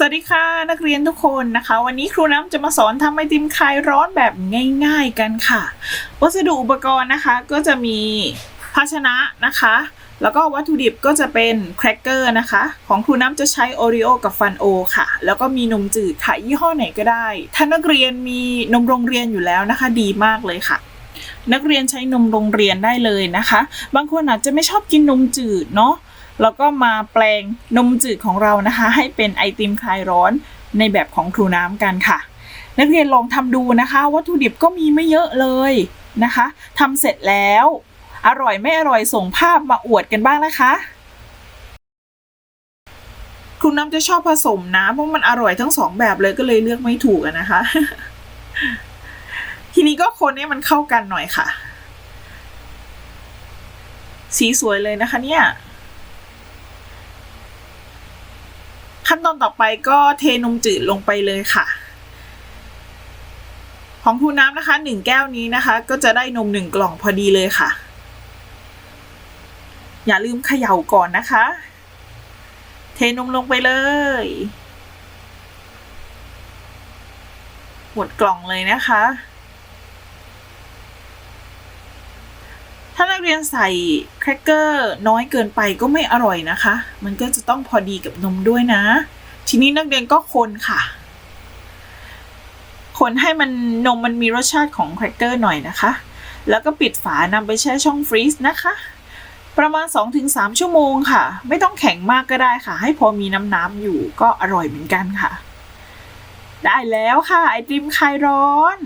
สวัสดีค่ะนักเรียนทุกคนนะคะ วันนี้ครูน้ำจะมาสอนทำไอติมคลายร้อนแบบง่าย ๆกันค่ะ วัสดุอุปกรณ์นะคะก็จะมีภาชนะนะคะ แล้วก็วัตถุดิบก็จะเป็นแครกเกอร์นะคะ ของครูน้ำจะใช้โอริโอกับฟันโอค่ะ แล้วก็มีนมจืดค่ะ ยี่ห้อไหนก็ได้ ถ้านักเรียนมีนมโรงเรียนอยู่แล้วนะคะ ดีมากเลยค่ะนักเรียนใช้นมโรงเรียนได้เลยนะคะ บางคนอาจจะไม่ชอบกินนมจืดเนาะ แล้วก็มาแปลงนมจืดของเรานะคะ ให้เป็นไอติมคลายร้อนในแบบของครูน้ำกันค่ะ นักเรียนลองทำดูนะคะ วัตถุดิบก็มีไม่เยอะเลยนะคะทำเสร็จแล้ว อร่อยไม่อร่อยส่งภาพมาอวดกันบ้างนะคะครูน้ำจะชอบผสมนะเพราะมันอร่อยทั้งสองแบบเลยก็เลยเลือกไม่ถูกนะคะ ทีนี้ก็คนให้มันเข้ากันหน่อยค่ะ สีสวยเลยนะคะเนี่ย ขั้นตอนต่อไปก็เทนมจืดลงไปเลยค่ะ ของคูน้ำนะคะหนึ่งแก้วนี้นะคะ ก็จะได้นมหนึ่งกล่องพอดีเลยค่ะ อย่าลืมเขย่าก่อนนะคะ เทนมลงไปเลย หมดกล่องเลยนะคะ ถ้านักเรียนใส่แครกเกอร์น้อยเกินไปก็ไม่อร่อยนะคะ มันก็จะต้องพอดีกับนมด้วยนะ ทีนี้นักเรียนก็คนค่ะ คนให้มันนมมันมีรสชาติของแครกเกอร์หน่อยนะคะ แล้วก็ปิดฝานำไปแช่ช่องฟรีซนะคะ ประมาณ 2-3 ชั่วโมงค่ะ ไม่ต้องแข็งมากก็ได้ค่ะ ให้พอมีน้ำน้ำๆอยู่ก็อร่อยเหมือนกันค่ะ ได้แล้วค่ะไอติมคลายร้อน